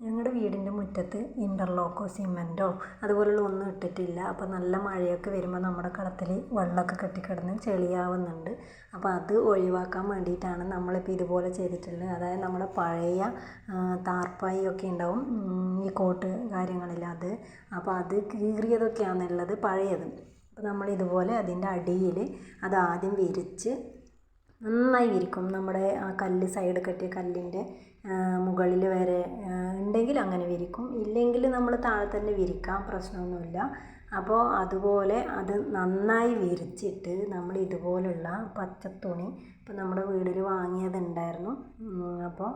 ഞങ്ങളുടെ വീടിന്റെ മുറ്റത്ത് ഇന്റർലോക്കോ സിമെന്റോ അതുപോലുള്ള ഒന്നും ഇട്ടിട്ടില്ല. അപ്പോൾ നല്ല മഴയൊക്കെ വരുമ്പോൾ നമ്മുടെ കളത്തിൽ വെള്ളമൊക്കെ കെട്ടിക്കിടന്ന് ചെളിയാവുന്നുണ്ട്. അപ്പോൾ അത് ഒഴിവാക്കാൻ വേണ്ടിയിട്ടാണ് നമ്മളിപ്പോൾ ഇതുപോലെ ചെയ്തിട്ടുള്ളത്. അതായത് നമ്മുടെ പഴയ താർപ്പായി ഒക്കെ ഉണ്ടാവും ഈ കോട്ട് കാര്യങ്ങളിൽ അത്. അപ്പോൾ അത് കീറിയതൊക്കെയാണുള്ളത് പഴയത്. അപ്പോൾ നമ്മളിതുപോലെ അതിന്റെ അടിയിൽ അത് ആദ്യം വിരിച്ച് നന്നായി വിരിക്കും നമ്മുടെ ആ കല്ല് സൈഡ് കെട്ടിയ കല്ലിന്റെ മുകളിൽ വരെ ഉണ്ടെങ്കിൽ അങ്ങനെ വിരിക്കും. ഇല്ലെങ്കിൽ നമ്മൾ താഴെ തന്നെ വിരിക്കാം. പ്രശ്നമൊന്നുമില്ല. അപ്പോൾ അതുപോലെ അത് നന്നായി വിരിച്ചിട്ട് നമ്മൾ ഇതുപോലുള്ള പച്ചത്തുണി ഇപ്പോൾ നമ്മുടെ വീട്ടിൽ വാങ്ങിയതുണ്ടായിരുന്നു. അപ്പോൾ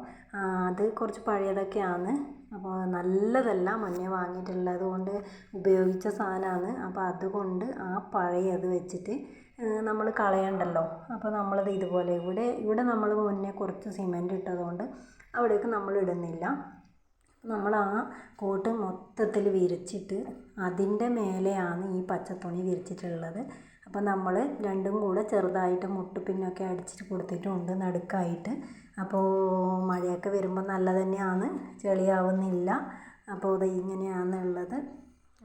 അത് കുറച്ച് പഴയതൊക്കെയാണ്. അപ്പോൾ നല്ലതല്ല മുന്നേ വാങ്ങിയിട്ടുള്ളത് കൊണ്ട് ഉപയോഗിച്ച സാധനമാണ്. അപ്പോൾ അതുകൊണ്ട് ആ പഴയത് വെച്ചിട്ട് നമ്മൾ കളയണ്ടല്ലോ. അപ്പോൾ നമ്മളത് ഇതുപോലെ ഇവിടെ ഇവിടെ നമ്മൾ മുന്നേ കുറച്ച് സിമന്റ് ഇട്ടതുകൊണ്ട് അവിടേക്ക് നമ്മൾ ഇടുന്നില്ല. നമ്മൾ ആ കോട്ട് മൊത്തത്തിൽ വിരിച്ചിട്ട് അതിന്റെ മേലെയാണ് ഈ പച്ച തുണി വിരിച്ചിട്ടുള്ളത്. അപ്പോൾ നമ്മൾ രണ്ടും കൂടെ ചെറുതായിട്ട് മുട്ടുപിന്നൊക്കെ അടിച്ചിട്ട് കൊടുത്തിട്ടുണ്ട് നടുക്കായിട്ട്. അപ്പോൾ മഴയൊക്കെ വരുമ്പോൾ നല്ല തന്നെയാണ് ചെളിയാവുന്നില്ല. അപ്പോൾ ഇത് ഇങ്ങനെയാണ് ഉള്ളത്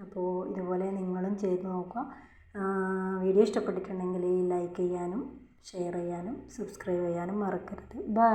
അപ്പോൾ ഇതുപോലെ നിങ്ങളും ചെയ്ത് നോക്കുക. വീഡിയോ ഇഷ്ടപ്പെട്ടിട്ടുണ്ടെങ്കിൽ ലൈക്ക് ചെയ്യാനും ഷെയർ ചെയ്യാനും സബ്സ്ക്രൈബ് ചെയ്യാനും മറക്കരുത്. ബൈ.